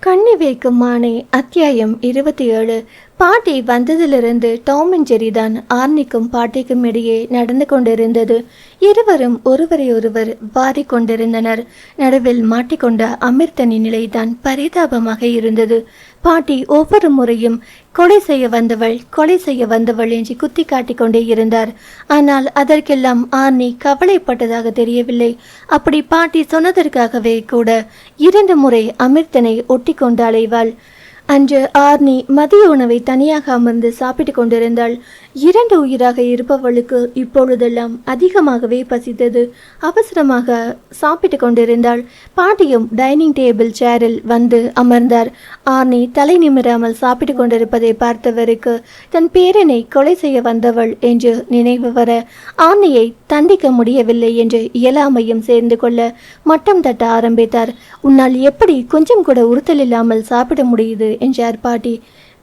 கண்ணி வைக்கும் மானே அத்தியாயம் இருபத்தி ஏழு. பாட்டி வந்ததிலிருந்து டாம் அண்ட் ஜெரி தான் ஆர்னிக்கும் பாட்டிக்கும் இடையே நடந்து கொண்டிருந்தது. இருவரும் ஒருவரை ஒருவர் கொண்டிருந்தனர். நடுவில் மாட்டிக்கொண்ட அமிர்தனின் நிலைதான் பரிதாபமாக இருந்தது. பாட்டி ஒவ்வொரு முறையும் கொலை செய்ய வந்தவள் கொலை செய்ய வந்தவள் என்று குத்தி காட்டிக் கொண்டே இருந்தார். ஆனால் அதற்கெல்லாம் ஆர்னி கவலைப்பட்டதாக தெரியவில்லை. அப்படி பாட்டி சொன்னதற்காகவே கூட இரண்டு முறை அமிர்தனை ஒட்டி கொண்டு அலைவாள் அன்று ஆர்னி மதிய உணவை தனியாக அமர்ந்து சாப்பிட்டு கொண்டிருந்தாள். இரண்டு உயிராக இருப்பவளுக்கு இப்பொழுதெல்லாம் அதிகமாகவே பசித்தது. அவசரமாக சாப்பிட்டு கொண்டிருந்தாள். பாட்டியும் டைனிங் டேபிள் சேரில் வந்து அமர்ந்தார். ஆர்னி தலை நிமிராமல் சாப்பிட்டு கொண்டிருப்பதை பார்த்தவருக்கு தன் பேரனை கொலை செய்ய வந்தவள் என்று நினைவு வர ஆர்னியை தண்டிக்க முடியவில்லை என்று இயலாமையும் சேர்ந்து கொள்ள மட்டம் தட்ட ஆரம்பித்தார். உன்னால் எப்படி கொஞ்சம் கூட உறுத்தல் இல்லாமல் சாப்பிட முடியுது? என்றார் பாட்டி.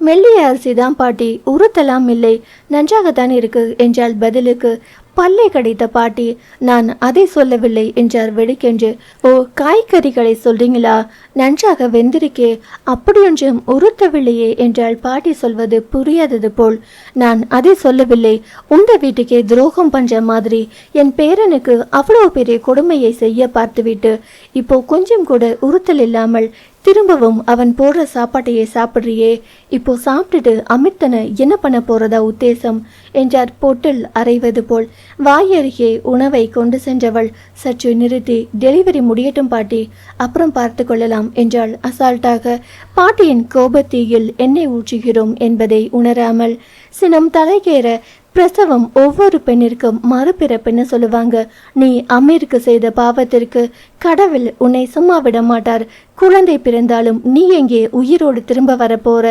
மெல்லிய அரிசி தான் பாட்டி உறுத்தலாம் இல்லை. நன்றாகத்தான் இருக்கு என்றால் பதிலுக்கு. பல்லை கடித்த பாட்டி நான் அதை சொல்லவில்லை என்றார் வெடிக்கென்று. ஓ காய்கறிகளை சொல்றீங்களா? நன்றாக வெந்திருக்கே அப்படியொன்றும் உறுத்தவில்லையே என்றால் பாட்டி சொல்வது புரியாதது போல். நான் அதை சொல்லவில்லை. உந்த வீட்டுக்கே துரோகம் பண்ற மாதிரி. என் பேரனுக்கு அவ்வளோ பெரிய கொடுமையை செய்ய பார்த்துவிட்டு இப்போ கொஞ்சம் கூட உறுத்தல் இல்லாமல் திரும்பவும் அவன் போடுற சாப்பாட்டையே சாப்பிட்றியே. இப்போ சாப்பிட்டுட்டு அமிர்தனை என்ன பண்ண போறதா உத்தேசம்? என்றார் பொட்டில் அரைவது போல். வாயருகே உணவை கொண்டு சென்றவள். சற்று நிறுத்தி டெலிவரி முடியட்டும் பாட்டி. அப்புறம் பார்த்து கொள்ளலாம் என்றாள் அசால்ட்டாக. பாட்டியின் கோபத்தீயில் எண்ணெய் ஊற்றுகிறோம் என்பதை உணராமல். சினம் தலைகேற பிரசவம் ஒவ்வொரு பெண்ணிற்கும் மறுபிறப்புன்னு சொல்லுவாங்க. நீ அமீருக்கு செய்த பாவத்திற்கு கடவுள் உன்னை சும்மா விட மாட்டார். குழந்தை பிறந்தாலும் நீ எங்கே உயிரோடு திரும்ப வரப்போற?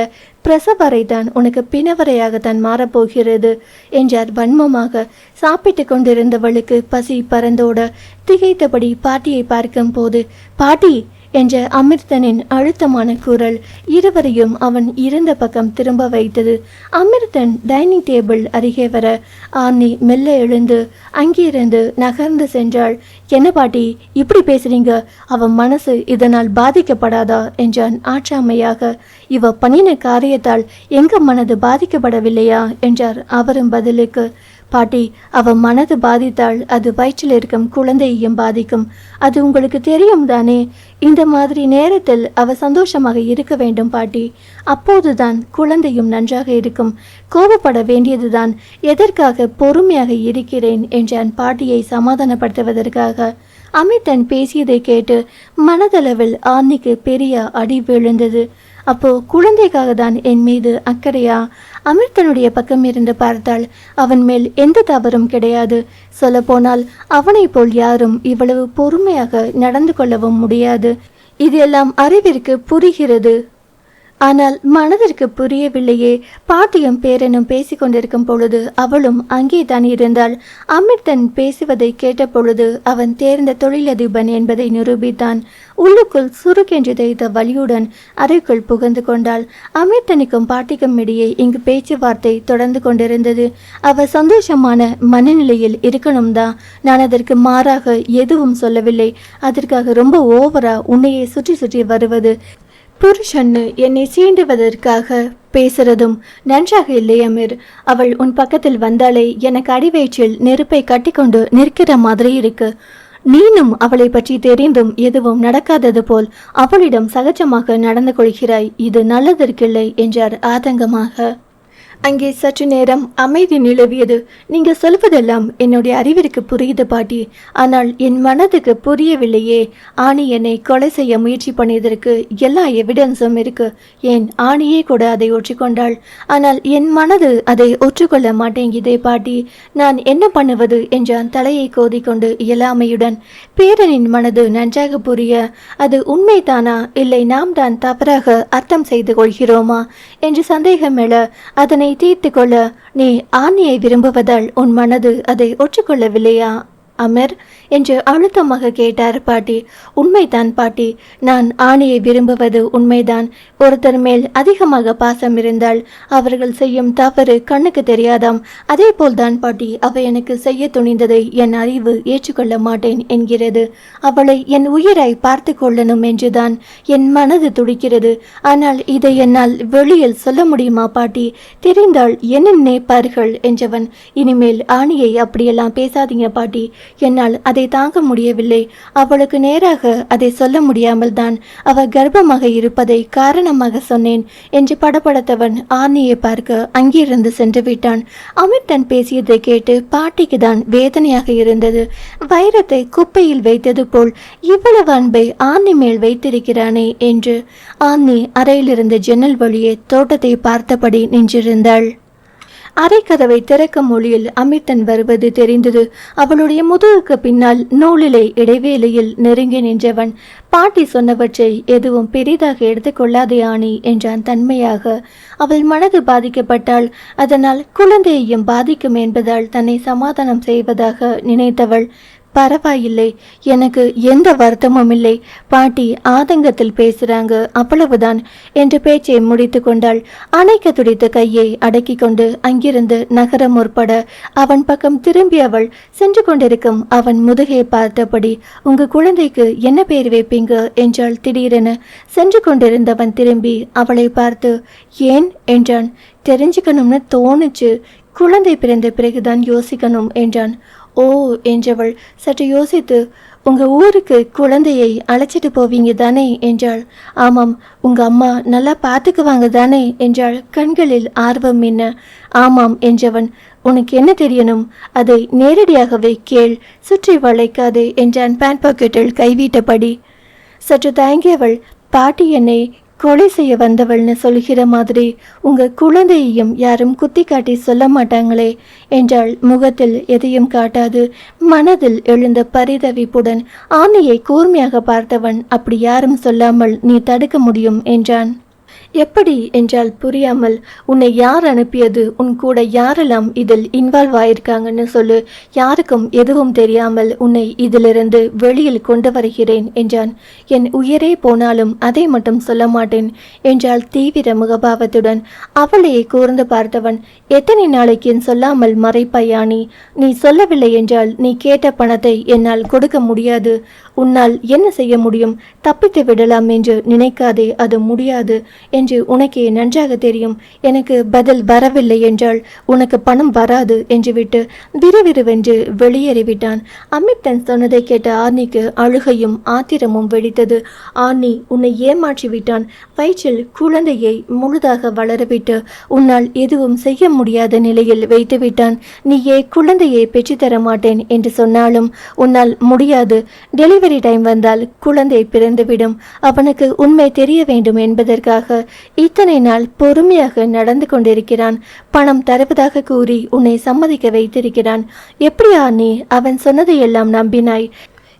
பிரசவரை தான் உனக்கு பிணவரையாகத்தான் மாறப்போகிறது என்றார் வன்மமாக. சாப்பிட்டு கொண்டிருந்தவளுக்கு பசி பறந்தோட திகைத்தபடி பாட்டியை பார்க்கும் போது பாட்டி என்ற அமிர்தனின் அழுத்தமான குரல் இருவரையும் அவன் இருந்த பக்கம் திரும்ப வைத்தது. அமிர்தன் டைனிங் டேபிள் அருகே வர ஆர்னி மெல்ல எழுந்து அங்கிருந்து நகர்ந்து சென்றாள். என்ன பாட்டி இப்படி பேசுறீங்க? அவன் மனசு இதனால் பாதிக்கப்படாதா? என்றான் ஆற்றாமையாக இவ பண்ணின காரியத்தால் எங்க மனது பாதிக்கப்படவில்லையா? என்றார் அவரும் பதிலுக்கு. பாட்டி அவ மனது பாதித்தால் அது வயிற்றில் இருக்கும் குழந்தையையும் பாதிக்கும். அது உங்களுக்கு தெரியும் தானே? இந்த மாதிரி நேரத்தில் அவ சந்தோஷமாக இருக்க வேண்டும் பாட்டி. அப்போதுதான் குழந்தையும் நன்றாக இருக்கும். கோபப்பட வேண்டியதுதான். எதற்காக பொறுமையாக இருக்கிறேன் என்றான் பாட்டியை சமாதானப்படுத்துவதற்காக. அமிதன் பேசியதை கேட்டு மனதளவில் ஆன்னிக்கு பெரிய அடி விழுந்தது. அப்போ குழந்தைக்காக தான் என் மீது அக்கறையா? அமிர்தனுடைய பக்கம் இருந்து பார்த்தால் அவன் மேல் எந்த தவறும் கிடையாது. சொல்லப்போனால் அவனைப் போல் யாரும் இவ்வளவு பொறுமையாக நடந்து கொள்ளவும் முடியாது. இது எல்லாம் அறிவிற்கு புரிகிறது. ஆனால் மனதிற்கு புரியவில்லையே. பாட்டியும் பேரனும் பேசிக்கொண்டிருக்கும் பொழுது அவளும் அங்கே தான் இருந்தாள். அமிர்தன் பேசுவதை கேட்ட பொழுது அவன் தேர்ந்த தொழிலதிபன் என்பதை நிரூபித்தான். உள்ளுக்குள் சுருக்கென்று தெய்த வலியுடன் அறைக்குள் புகுந்து கொண்டாள். அமிர்தனுக்கும் பாட்டிக்கும் இடையே இங்கு பேச்சுவார்த்தை தொடர்ந்து கொண்டிருந்தது. அவ சந்தோஷமான மனநிலையில் இருக்கணும் தான் நான் அதற்கு மாறாக எதுவும் சொல்லவில்லை. அதற்காக ரொம்ப ஓவரா உன்னையே சுற்றி சுற்றி வருவது. புருஷன்னு என்னை சீண்டுவதற்காக பேசுறதும் நன்றாக இல்லை அமீர். அவள் உன் பக்கத்தில் வந்தாலே எனக்கு அடிவயிற்றில் நெருப்பை கட்டிக்கொண்டு நிற்கிற மாதிரி இருக்கு. நீனும் அவளை பற்றி தெரிந்தும் எதுவும் நடக்காதது போல் அவளிடம் சகஜமாக நடந்து கொள்கிறாய். இது நல்லதற்கில்லை என்றார் ஆதங்கமாக. அங்கே சற்று நேரம் அமைதி நிலவியது. நீங்க சொல்வதெல்லாம் என்னுடைய அறிவிற்கு புரியுது பாட்டி. ஆனால் என் மனதுக்கு புரியவில்லையே. ஆணி என்னை கொலை செய்ய முயற்சி பண்ணியதற்கு எல்லா எவிடன்ஸும் இருக்கு. ஏன் ஆணியே கூட அதை ஒற்றுக்கொண்டாள்? ஆனால் என் மனது அதை ஒற்றுக்கொள்ள மாட்டேங்குதே பாட்டி. நான் என்ன பண்ணுவது என்றான் தலையை கோதிக்கொண்டு இயலாமையுடன் பேரனின் மனது நன்றாக புரிய அது உண்மைதானா? இல்லை நாம் தான் தவறாக அர்த்தம் செய்து கொள்கிறோமா? என்று சந்தேகம் எழ அதனை தீர்த்து கொள்ள நீ ஆணியை விரும்புவதால் உன் மனது அதை ஒற்றுக்கொள்ளவில்லையா? அமர் என்று அழுத்தமாக கேட்டார் பாட்டி உண்மைதான் பாட்டி. நான் ஆணையை விரும்புவது உண்மைதான். ஒருத்தர் மேல் அதிகமாக பாசம் இருந்தால் அவர்கள் செய்யும் தவறு கண்ணுக்கு தெரியாதாம். அதே போல்தான் பாட்டி. அவ எனக்கு செய்ய துணிந்ததை என் அறிவு ஏற்றுக்கொள்ள மாட்டேன் என்கிறது. அவளை என் உயிராய் பார்த்து கொள்ளணும் என்றுதான் என் மனது துடிக்கிறது. ஆனால் இதை என்னால் வெளியில் சொல்ல முடியுமா பாட்டி? தெரிந்தால் என்ன நினைப்பார்கள் என்றவன் இனிமேல் ஆணியை அப்படியெல்லாம் பேசாதீங்க பாட்டி. என்னால் அதை தாங்க முடியவில்லை. அவளுக்கு நேராக அதை சொல்ல முடியாமல் தான் அவள் கர்ப்பமாக இருப்பதை காரணமாக சொன்னேன் என்று படபடத்தவன் ஆர்னியை பார்க்க அங்கிருந்து சென்று விட்டான். அமிர்தன் பேசியதை கேட்டு பாட்டிக்கு தான் வேதனையாக இருந்தது. வைரத்தை குப்பையில் வைத்தது போல் இவ்வளவு அன்பை ஆர்னி மேல் வைத்திருக்கிறானே என்று ஆர்னி அறையிலிருந்து ஜன்னல் வழியே தோட்டத்தை பார்த்தபடி நின்றிருந்தாள். அரைக்கதவை திறக்கும் மொழியில் அமிர்தன் வருவது தெரிந்தது. அவளுடைய முதுகுக்கு பின்னால் நூலிலை இடைவேளையில் நெருங்கி நின்றவன் பாட்டி சொன்னவற்றை எதுவும் பெரிதாக எடுத்துக்கொள்ளாதே ஆணி என்றான் தன்மையாக. அவள் மனது பாதிக்கப்பட்டால் அதனால் குழந்தையையும் பாதிக்கும் என்பதால் தன்னை சமாதானம் செய்வதாக நினைத்தவள் பரவாயில்லை. எனக்கு எந்த வருத்தமும் இல்லை. பாட்டி ஆதங்கத்தில் பேசுறாங்க. அவ்வளவுதான் என்று பேச்சை முடித்து கொண்டாள். அணைக்க துடித்த கையை அடக்கி கொண்டு அங்கிருந்து நகரம் முற்பட அவன் பக்கம் திரும்பி அவள் சென்று கொண்டிருக்கும் அவன் முதுகை பார்த்தபடி உங்க குழந்தைக்கு என்ன பேர் வைப்பீங்க? என்றாள் திடீரென. சென்று கொண்டிருந்தவன் திரும்பி அவளை பார்த்து ஏன்? என்றான். தெரிஞ்சுக்கணும்னு தோணுச்சு. குழந்தை பிறந்த பிறகுதான் யோசிக்கணும் என்றான். ஓ என்றவள் சற்று யோசித்து உங்க ஊருக்கு குழந்தையை அழைச்சிட்டு போவீங்க தானே? என்றாள். ஆமாம் உங்க அம்மா நல்லா பார்த்துக்குவாங்க தானே? என்றாள். கண்களில் ஆர்வம் என்ன? ஆமாம் என்றவன் உனக்கு என்ன தெரியணும்? அதை நேரடியாகவே கேள். சுற்றி வளைக்காதே என்றான் பேண்ட் பாக்கெட்டில் கைவிட்டபடி. சற்று தயங்கியவள் பாட்டி என்னை கொலை செய்ய வந்தவள்னு சொல்கிற மாதிரி உங்க குழந்தையையும் யாரும் குத்தி காட்டி சொல்ல மாட்டாங்களே என்றாள் முகத்தில் எதையும் காட்டாது மனதில் எழுந்த பரிதவிப்புடன் ஆணையை கூர்மையாக பார்த்தவன் அப்படி யாரும் சொல்லாமல் நீ தடுக்க முடியும் என்றான். எப்படி என்றால் புரியாமல் உன்னை யார் அனுப்பியது? உன் கூட யாரெல்லாம் இதில் இன்வால்வ் ஆயிருக்காங்கன்னு சொல்லு. யாருக்கும் எதுவும் தெரியாமல் உன்னை இதிலிருந்து வெளியில் கொண்டு வருகிறேன் என்றான். என் உயிரே போனாலும் அதை மட்டும் சொல்ல மாட்டேன் என்றால் தீவிர முகபாவத்துடன். அவளையே கூர்ந்து பார்த்தவன் எத்தனை நாளைக்கு என் சொல்லாமல் மறைப்பையானி நீ சொல்லவில்லை என்றால் நீ கேட்ட பணத்தை என்னால் கொடுக்க முடியாது. உன்னால் என்ன செய்ய முடியும்? தப்பித்து விடலாம் என்று நினைக்காதே அது முடியாது என்று என்று உனக்கே நன்றாக தெரியும். எனக்கு பதில் வரவில்லை என்றால் உனக்கு பணம் வராது என்று விட்டு விறுவிறுவென்று வெளியேறிவிட்டான். அமிர்தன் சொன்னதை கேட்ட ஆர்னிக்கு அழுகையும் ஆத்திரமும் வெடித்தது. ஆர்னி உன்னை ஏமாற்றி விட்டான் வயிற்றில் குழந்தையை முழுதாக வளரவிட்டு உன்னால் எதுவும் செய்ய முடியாத நிலையில் வைத்து விட்டான் நீயே குழந்தையை பெற்றுத்தர மாட்டேன் என்று சொன்னாலும் உன்னால் முடியாது. டெலிவரி டைம் வந்தால் குழந்தை பிறந்துவிடும். அவனுக்கு உண்மை தெரிய வேண்டும் என்பதற்காக இத்தனை நாள் பொறுமையாக நடந்து கொண்டிருக்கிறான். பணம் தருவதாக கூறி உன்னை சம்மதிக்க வைத்திருக்கிறான். எப்படியா நீ அவன் சொன்னதையெல்லாம் நம்பினாய்.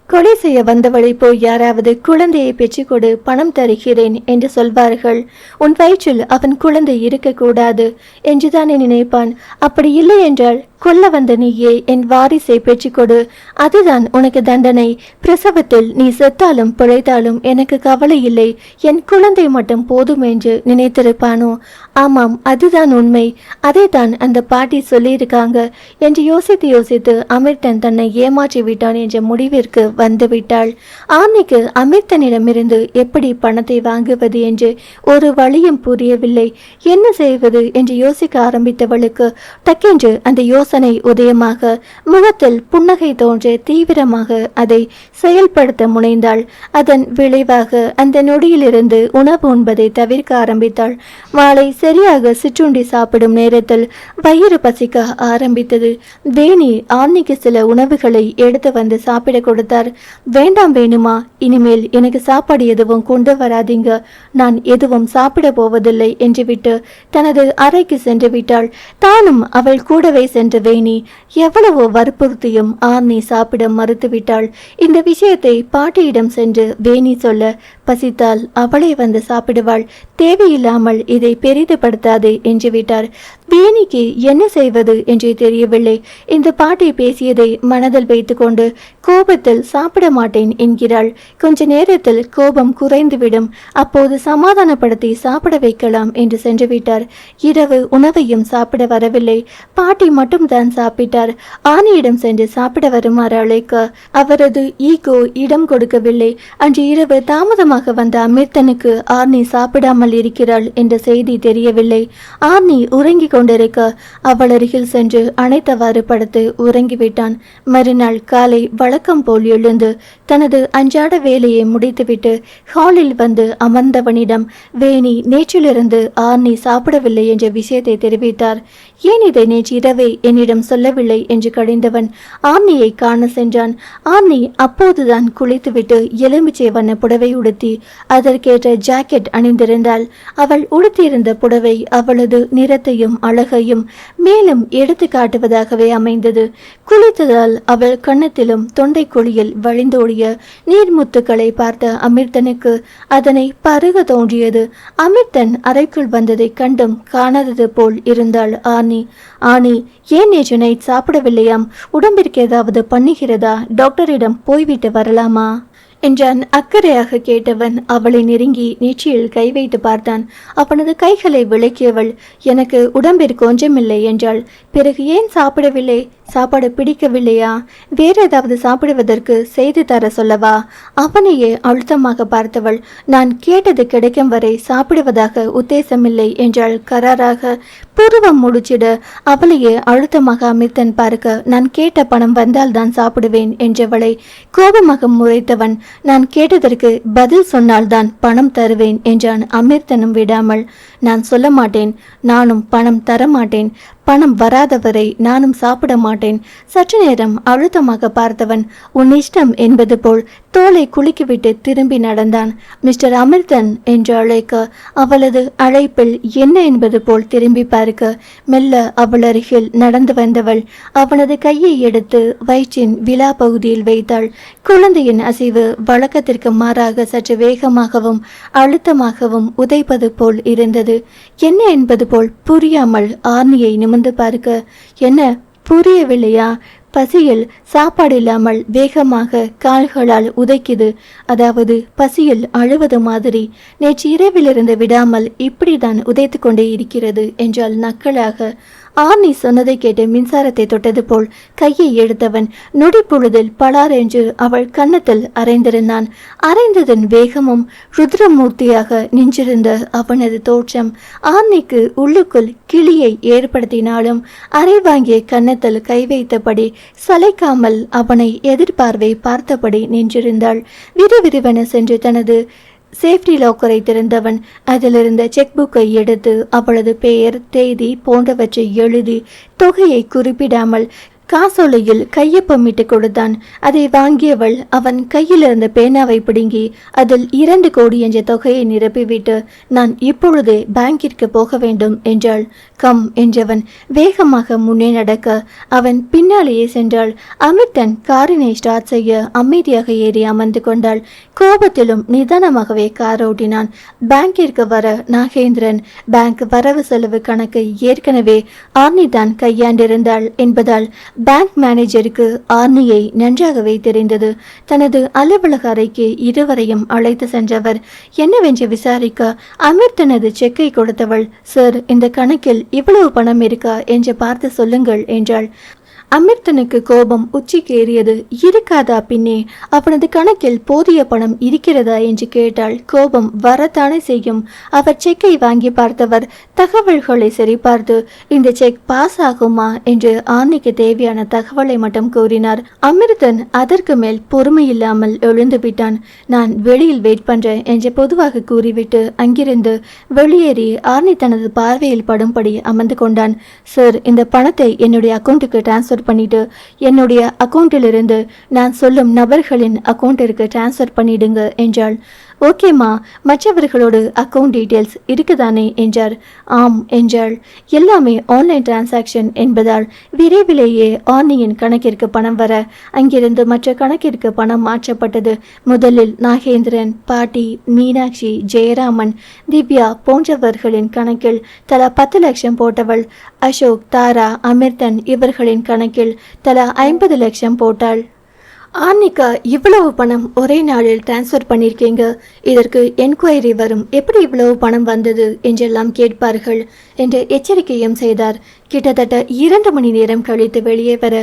கொலை செய்ய வந்தவளை போய் யாராவது குழந்தையை பெற்றுக்கொடு பணம் தருகிறேன் என்று சொல்வார்கள். உன் வயிற்றில் அவன் குழந்தை இருக்கக்கூடாது. என்றுதானே நினைப்பான். அப்படி இல்லை என்றால் கொல்ல வந்த நீயே என் வாரிசை பெற்றுக்கொடு. அதுதான் உனக்கு தண்டனை. பிரசவத்தில் நீ செத்தாலும் பிழைத்தாலும் எனக்கு கவலை இல்லை. என் குழந்தை மட்டும் போதும் என்று நினைத்திருப்பானோ? ஆமாம் அதுதான் உண்மை. அதை தான் அந்த பாட்டி சொல்லியிருக்காங்க என்று யோசித்து யோசித்து அமிர்தன் தன்னை ஏமாற்றி விட்டான் என்ற முடிவிற்கு வந்துவிட்டாள் ஆர்னிக்கு அமிர்தனிடமிருந்து எப்படி பணத்தை வாங்குவது என்று ஒரு வழியும் புரியவில்லை. என்ன செய்வது என்று யோசிக்க ஆரம்பித்தவளுக்கு டக்கென்று அந்த யோசனை உதயமாக முகத்தில் புன்னகை தோன்ற தீவிரமாக அதை செயல்படுத்த முனைந்தாள். அதன் விளைவாக அந்த நொடியிலிருந்து உணவு உண்பதை தவிர்க்க ஆரம்பித்தாள். மாலை சரியாக சிற்றுண்டி சாப்பிடும் நேரத்தில் வயிறு பசிக்க ஆரம்பித்தது. வேணி ஆன்னிக்கு சில உணவுகளை எடுத்து வந்து சாப்பிட கொடுத்தார். வேண்டாம் வேணுமா? இனிமேல் எனக்கு சாப்பாடு எதுவும் கொண்டு வராதீங்க. நான் எதுவும் சாப்பிட போவதில்லை என்று விட்டு தனது அறைக்கு சென்று விட்டாள். தானும் அவள் கூடவே சென்று வேணி. எவ்வளவோ வற்புறுத்தியும் ஆர்னி சாப்பிட மறுத்துவிட்டாள். இந்த விஷயத்தை பாட்டியிடம் சென்று வேணி சொல்ல பசித்தால் அவளே வந்து சாப்பிடுவாள். தேவையில்லாமல் இதை பெரிதுபடுத்தாதே என்று விட்டார். வேணிக்கு என்ன செய்வது என்றே தெரியவில்லை. இந்த பாட்டி பேசியதை மனதில் வைத்துக்கொண்டு கோபத்தில் சாப்பிட மாட்டேன் என்கிறாள். கொஞ்ச நேரத்தில் கோபம் குறைந்துவிடும். அப்போது சமாதானப்படுத்தி சாப்பிட வைக்கலாம் என்று சென்று விட்டார் இரவு உணவையும் சாப்பிட வரவில்லை. பாட்டி மட்டும்தான் சாப்பிட்டார். ஆனியிடம் சென்று சாப்பிட வருமாறு அழைக்க அவரது ஈகோ இடம் கொடுக்கவில்லை. அன்று இரவு தாமதமாக வந்த அமிர்தனுக்கு ஆர்னி சாப்பிடாமல் இருக்கிறாள் என்ற செய்தி தெரியவில்லை. ஆர்னி உறங்கிக் கொண்டிருக்க அவள் அருகில் சென்று அணைத்தவாறு படுத்து உறங்கிவிட்டான். மறுநாள் காலை வழக்கம் போல் எழுந்து தனது அன்றாட வேலையை முடித்துவிட்டு ஹாலில் வந்து அமர்ந்தவனிடம் வேணி நேற்றிலிருந்து ஆர்னி சாப்பிடவில்லை என்ற விஷயத்தை தெரிவித்தார். ஏன் இதை நேற்று இரவே என்னிடம் சொல்லவில்லை? என்று கடிந்தவன் ஆர்னியை காண சென்றான். ஆர்னி அப்போதுதான் குளித்துவிட்டு எலுமிச்சை வண்ண புடவை உடுத்தி அதற்கேற்ற ஜாக்கெட் அணிந்திருந்தாள். அவள் உடுத்தியிருந்த புடவை அவளது நிறத்தையும் அழகையும் மேலும் எடுத்து காட்டுவதாகவே அமைந்தது. குளித்ததால் அவள் கன்னத்திலும் தொண்டை குழியில் வழிந்தோடிய நீர்முத்துக்களை பார்த்த அமிர்தனுக்கு அதனை பருக தோன்றியது. அமிர்தன் அறைக்குள் வந்ததை கண்டும் காணாதது போல் இருந்தாள் ஆனி. ஆனி ஏன் நேற்று நைட் சாப்பிடவில்லையாம்? உடம்பிற்கு ஏதாவது பண்ணுகிறதா? டாக்டரிடம் போய்விட்டு வரலாமா? என்றான். அக்கறையாக கேட்டவன் அவளை நெருங்கி நெற்றியில் கை வைத்து பார்த்தான். அவனது கைகளை விளக்கியவள் எனக்கு உடம்பிற்கு கொஞ்சமில்லை என்றாள். பிறகு ஏன் சாப்பிடவில்லை? சாப்பாடு பிடிக்கவில்லையா? வேற ஏதாவது சாப்பிடுவதற்கு செய்து தர சொல்லவா? அவனையே அழுத்தமாக பார்த்தவள் நான் கேட்டது கிடைக்கும் வரை சாப்பிடுவதாக உத்தேசமில்லை என்றாள். கராராக புருவம் முடிச்சிட அவளையே அழுத்தமாக அமிர்தன் பார்க்க நான் கேட்ட பணம் வந்தால் தான் சாப்பிடுவேன் என்றவளை கோபமாக முறைத்தவன் நான் கேட்டதற்கு பதில் சொன்னால்தான் பணம் தருவேன் என்றான் அமிர்தனும் விடாமல். நான் சொல்ல மாட்டேன் நானும் பணம் தர மாட்டேன் பணம் வராதவரை நானும் சாப்பிட மாட்டேன். சற்று நேரம் அழுத்தமாக பார்த்தவன் உன் இஷ்டம் என்பது போல் தோலை குலுக்கிவிட்டு திரும்பி நடந்தான். மிஸ்டர் அமிர்தன் என்று அழைக்க அவளது அழைப்பில் என்ன என்பது போல் திரும்பி பார்க்க. மெல்ல அவள் அருகில் நடந்து வந்தவள் அவனது கையை எடுத்து வயிற்றின் விழா பகுதியில் வைத்தாள். குழந்தையின் அசைவு வழக்கத்திற்கு மாறாக சற்று வேகமாகவும் அழுத்தமாகவும் உதைப்பது போல் இருந்தது. என்ன என்பது போல் புரியாமல் ஆர்னியை நிமிர்ந்து பார்க்க என்ன புரியவில்லையா? பசியில் சாப்பாடு இல்லாமல் வேகமாக கால்களால் உதைக்குது. அதாவது பசியில் அழுவது மாதிரி. நேற்று இரவிலிருந்து விடாமல் இப்படிதான் உதைத்து கொண்டே இருக்கிறது என்றால் நக்கலாக. ஆர்னி சொன்னதை கேட்டு மின்சாரத்தை தொட்டது போல் கையை எடுத்தவன் நொடி பொழுதில் பலார் என்று அவள் கன்னத்தில் அரைந்திருந்தான் அரைந்ததன் வேகமும் ருத்ரமூர்த்தியாக நின்றிருந்த அவனது தோற்றம் ஆர்னிக்கு உள்ளுக்குள் கிளியை ஏற்படுத்தினாலும் அரை வாங்கிய கன்னத்தில் கை வைத்தபடி சளைக்காமல் அவனை எதிர்பார்வை பார்த்தபடி நின்றிருந்தாள். விறுவிறுவென சென்று தனது சேஃப்டி லாக்கரை திறந்தவன். அதிலிருந்த செக் புக்கை எடுத்து அவளது பெயர் தேதி போன்றவற்றை எழுதி தொகையை குறிப்பிடாமல் காசோலையில் கையொப்பமிட்டு கொடுத்தான். அதை வாங்கியவள் அவன் கையில் இருந்த பேனாவை பிடுங்கி அதில் இரண்டு கோடி என்ற தொகையை நிரப்பிவிட்டு நான் இப்பொழுதே பேங்கிற்கு போக வேண்டும் என்றாள். கம் என்றவன் வேகமாக முன்னே நடக்க அவன் பின்னாலேயே சென்றாள். அமிர்தன் காரினை ஸ்டார்ட் செய்ய அமைதியாக ஏறி அமர்ந்து கொண்டாள். கோபத்திலும் நிதானமாகவே கார் ஓட்டினான். பேங்கிற்கு வர நாகேந்திரன் பேங்க் வரவு செலவு கணக்கை ஏற்கனவே ஆர்னிதான் கையாண்டிருந்தாள் என்பதால் பேங்க் மேனேஜருக்கு ஆர்னியை நன்றாகவே தெரிந்தது. தனது அலுவலக அறைக்கு இருவரையும் அழைத்து சென்றவர். என்னவென்று விசாரிக்க அமீர் தனது செக்கை கொடுத்தவள் சார் இந்த கணக்கில் இவ்வளவு பணம் இருக்கா? என்று பார்த்து சொல்லுங்கள் என்றாள். அமிர்தனுக்கு கோபம் உச்சிக்கேறியது. இருக்காதா பின்னே? அவனது கணக்கில் போதிய பணம் இருக்கிறதா என்று கேட்டாள் கோபம் வரத்தானே செய்யும். அவர் செக்கை வாங்கி பார்த்தவர் தகவல்களை சரிபார்த்து இந்த செக் பாஸ் ஆகுமா? என்று ஆணைக்கு தேவையான தகவலை மட்டும் கூறினார். அமிர்தன் அதற்கு மேல் பொறுமையில்லாமல் எழுந்து விட்டான். நான் வெளியில் வெயிட் பண்றேன் என்று பொதுவாக கூறிவிட்டு அங்கிருந்து வெளியேறி ஆர்னி தனது பார்வையில் படும்படி அமர்ந்து கொண்டான். சார் இந்த பணத்தை என்னுடைய அக்கௌண்ட்டுக்கு டிரான்ஸ்ஃபர் பண்ணிட்டு என்னுடைய அக்கௌண்ட்டிலிருந்து நான் சொல்லும் நபர்களின் அக்கௌண்ட்டிற்கு ட்ரான்ஸ்ஃபர் பண்ணிடுங்க என்றாள். ஓகேம்மா மற்றவர்களோடு அக்கவுண்ட் டீட்டெயில்ஸ் இருக்குதானே என்றார். ஆம் என்றாள். எல்லாமே ஆன்லைன் டிரான்சாக்ஷன் என்பதால் விரைவிலேயே ஆர்னியின் கணக்கிற்கு பணம் வர அங்கிருந்து மற்ற கணக்கிற்கு பணம் மாற்றப்பட்டது. முதலில் நாகேந்திரன் பாட்டி மீனாட்சி ஜெயராமன் திவ்யா போன்றவர்களின் கணக்கில் தலா பத்து லட்சம் போட்டவள் அசோக் தாரா அமிர்தன் இவர்களின் கணக்கில் தலா ஐம்பது லட்சம் போட்டாள். ஆர்னிகா இவ்வளவு பணம் ஒரே நாளில் டிரான்ஸ்ஃபர் பண்ணியிருக்கீங்க இதற்கு என்கொயரி வரும். எப்படி இவ்வளவு பணம் வந்தது என்றெல்லாம் கேட்பார்கள் என்று எச்சரிக்கையும் செய்தார். கிட்டத்தட்ட இரண்டு மணி நேரம் கழித்து வெளியே வர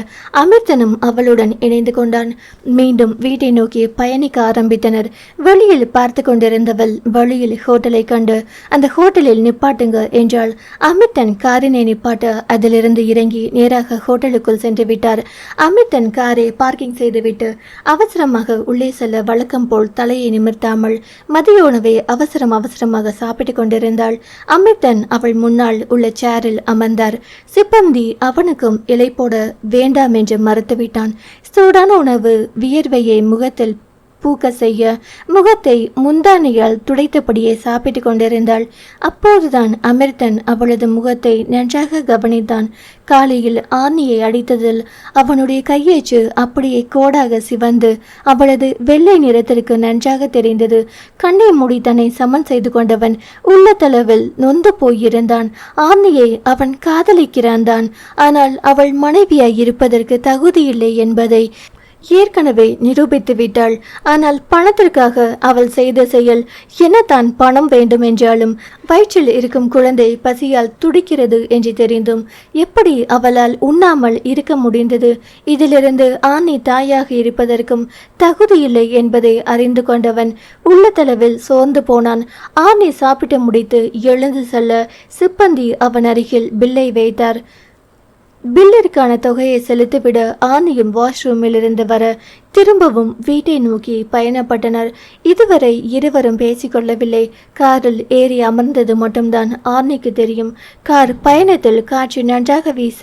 அமிர்தனும் அவளுடன் இணைந்து கொண்டான். மீண்டும் வீட்டை நோக்கி பயணிக்க ஆரம்பித்தனர். வெளியில் பார்த்து கொண்டிருந்தவள் வழியில் ஹோட்டலை கண்டு அந்த ஹோட்டலில் நிப்பாட்டுங்க என்றால் அமிர்தன் காரினை நிப்பாட்ட அதிலிருந்து இறங்கி நேராக ஹோட்டலுக்குள் சென்று விட்டார். அமிர்தன் காரை பார்க்கிங் செய்துவிட்டு அவசரமாக உள்ளே செல்ல வழக்கம் போல் தலையை நிமிர்த்தாமல் மதிய உணவை அவசரம் அவசரமாக சாப்பிட்டு கொண்டிருந்தாள். அமிர்தன் அவள் முன்னால் உள்ள சேரில் அமர்ந்தார். சிப்பந்தி அவனுக்கும் இலை போட வேண்டாம் என்று மறுத்துவிட்டான். சூடான உணவு வியர்வையை முகத்தில் பூக்க செய்ய முகத்தை முந்தானையால் துடைத்தபடியே சாப்பிட்டு கொண்டிருந்தாள். அப்போதுதான் அமிர்தன் அவளது முகத்தை நன்றாக கவனித்தான். காலையில் ஆர்னியை அடித்ததில் அவனுடைய கையேச்சு அப்படியே கோடாக சிவந்து அவளது வெள்ளை நிறத்திற்கு நன்றாக தெரிந்தது. கண்ணை மூடி தன்னை சமன் செய்து கொண்டவன் உள்ளத்தளவில் நொந்து போயிருந்தான். ஆர்னியை அவன் காதலிக்கிறான் தான் ஆனால் அவள் மனைவியாய் இருப்பதற்கு தகுதியில்லை என்பதை ஏற்கனவே நிரூபித்து விட்டாள். ஆனால் பணத்திற்காக அவள் செய்த செயல் என்ன தான் பணம் வேண்டும் என்றாலும் வயிற்றில் இருக்கும் குழந்தை பசியால் துடிக்கிறது என்று தெரிந்தும் எப்படி அவளால் உண்ணாமல் இருக்க முடிந்தது? இதிலிருந்து ஆணி தாயாக இருப்பதற்கும் தகுதியில்லை என்பதை அறிந்து கொண்டவன் உள்ளத்தளவில் சோர்ந்து போனான். ஆணி சாப்பிட்டு முடித்து எழுந்து செல்ல சிப்பந்தி அவன் அருகில் பில்லை வைத்தார். பில்லிற்கான தொகையை செலுத்திவிட ஆனியும் வாஷ்ரூமில் இருந்து வர திரும்பவும் வீட்டை நோக்கி பயணப்பட்டனர். இதுவரை இருவரும் பேசிக்கொள்ளவில்லை. காரில் ஏறி அமர்ந்தது மட்டும்தான் ஆர்னிக்கு தெரியும். கார் பயணத்தில் காற்று நன்றாக வீச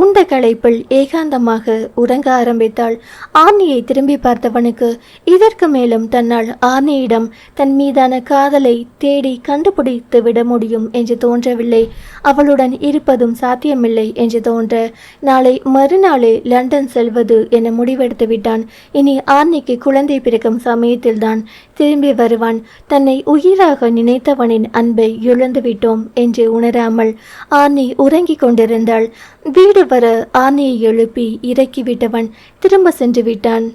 உண்ட களைப்பில் ஏகாந்தமாக உறங்க ஆரம்பித்தாள். ஆர்னியை திரும்பி பார்த்தவனுக்கு இதற்கு மேலும் தன்னால் ஆர்னியிடம் தன் மீதான காதலை தேடி கண்டுபிடித்து விட முடியும் என்று தோன்றவில்லை. அவளுடன் இருப்பதும் சாத்தியமில்லை என்று தோன்ற நாளை மறுநாளே லண்டன் செல்வது என முடிவெடுத்து விட்டான் இனி ஆர்னிக்கு குழந்தை பிறக்கும் சமயத்தில்தான் திரும்பி வருவான். தன்னை உயிராக நினைத்தவனின் அன்பை இழந்துவிட்டோம் என்று உணராமல் ஆர்னி உறங்கிக் கொண்டிருந்தாள். வீடு வர ஆர்னியை எழுப்பி இறக்கிவிட்டவன் திரும்ப சென்று விட்டான்.